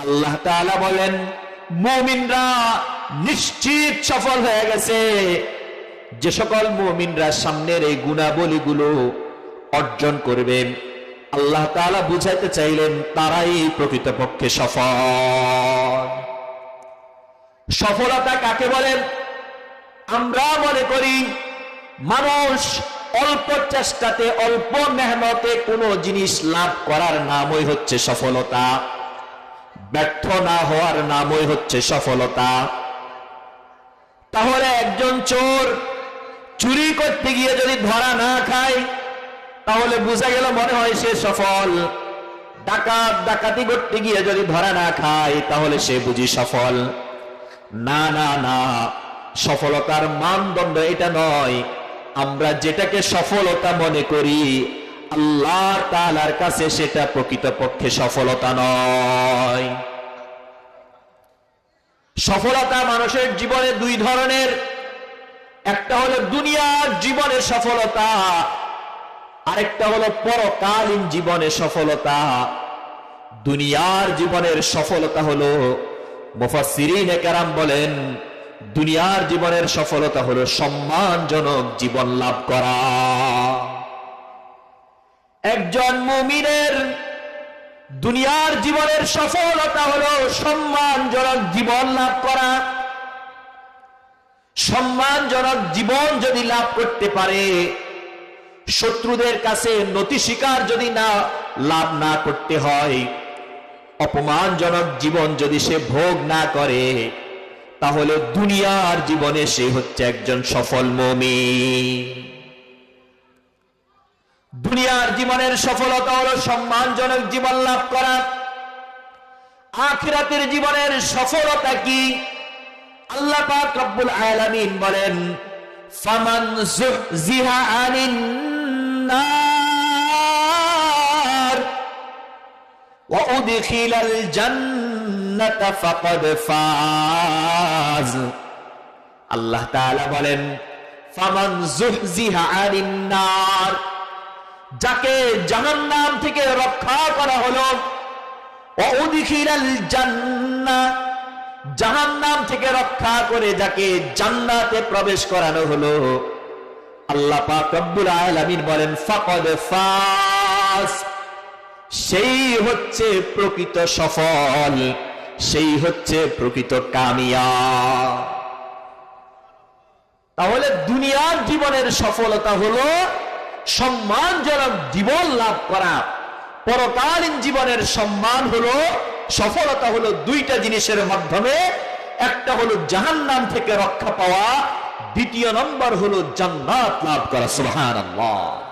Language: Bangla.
আল্লাহ বলেন, মুমিনরা নিশ্চিত সফল হয়ে গেছে। যে সকল মুমিনরা সামনের এই গুণাবলীগুলো অর্জন করবেন, আল্লাহ তাআলা বুঝাইতে চাইলেন, তারাই প্রকৃতপক্ষে সফল। সফলতা কাকে বলেন? আমরা মনে করি, মানুষ অল্প চেষ্টাতে, অল্প মেহনতে কোনো জিনিস লাভ করার নামই হচ্ছে সফলতা। ব্যর্থ না হওয়ার নামই হচ্ছে সফলতা। তাহলে একজন চোর চুরি করতে গিয়ে যদি ধরা না খায়, তাহলে বোঝা গেল মনে হয় সে সফল। ডাকাত ডাকাতি করতে গিয়ে যদি ধরা না খায়, তাহলে সে বুঝি সফল। না না না, সফলতার মানদণ্ড এটা নয়। আমরা যেটাকে সফলতা মনে করি, আল্লাহ তালার কাছে সেটা প্রকৃতপক্ষে সফলতা নয়। সফলতা মানুষের জীবনে দুই ধরনের। একটা হলো দুনিয়ার জীবনে সফলতা, আরেকটা হলো পরকালীন জীবনে সফলতা। দুনিয়ার জীবনের সফলতা হলো, মুফাসসিরিন কেরাম বলেন, দুনিয়ার জীবনের সফলতা হলো সম্মানজনক জীবন লাভ করা। একজন মুমিনের দুনিয়ার জীবনের সফলতা হলো সম্মানজনক জীবন লাভ করা। সম্মানজনক জীবন যদি লাভ করতে পারে, শত্রুদের কাছে নতি স্বীকার যদি না, লাভ না করতে হয়। অপমানজনক জীবন যদি সে ভোগ না করে, তাহলে দুনিয়ার জীবনে সে হচ্ছে একজন সফল মমি দুনিয়ার জীবনের সফলতা হলো সম্মানজনক জীবন লাভ করা। আখিরাতের জীবনের সফলতা কি? আল্লাহ পাক রব্বুল আলামিন বলেন, ফামান যুহজিহা আনিন নার ওয়া উদখিলাল জান্নাতা ফাকাদ ফাজ। আল্লাহ তাআলা বলেন, ফামান যুহজিহা আনিন নার যাকে জাহান্নাম থেকে রক্ষা করা হলো জাহান্নাম থেকে রক্ষা করে যাকে জান্নাতে প্রবেশ করানো হলো। আল্লাহ পাক রব্বুল বলেন, ফাকাদ ফাস। সেই হচ্ছে প্রকৃত সফল, সেই হচ্ছে প্রকৃত কামিয়া তাহলে দুনিয়ার জীবনের সফলতা হলো সম্মানজনক জীবন লাভ করা। পরকালীন জীবনের সম্মান হলো, সফলতা হলো দুইটা জিনিসের মাধ্যমে। একটা হলো জাহান্নাম থেকে রক্ষা পাওয়া, দ্বিতীয় নম্বর হলো জান্নাত লাভ করা। সুবহানাল্লাহ।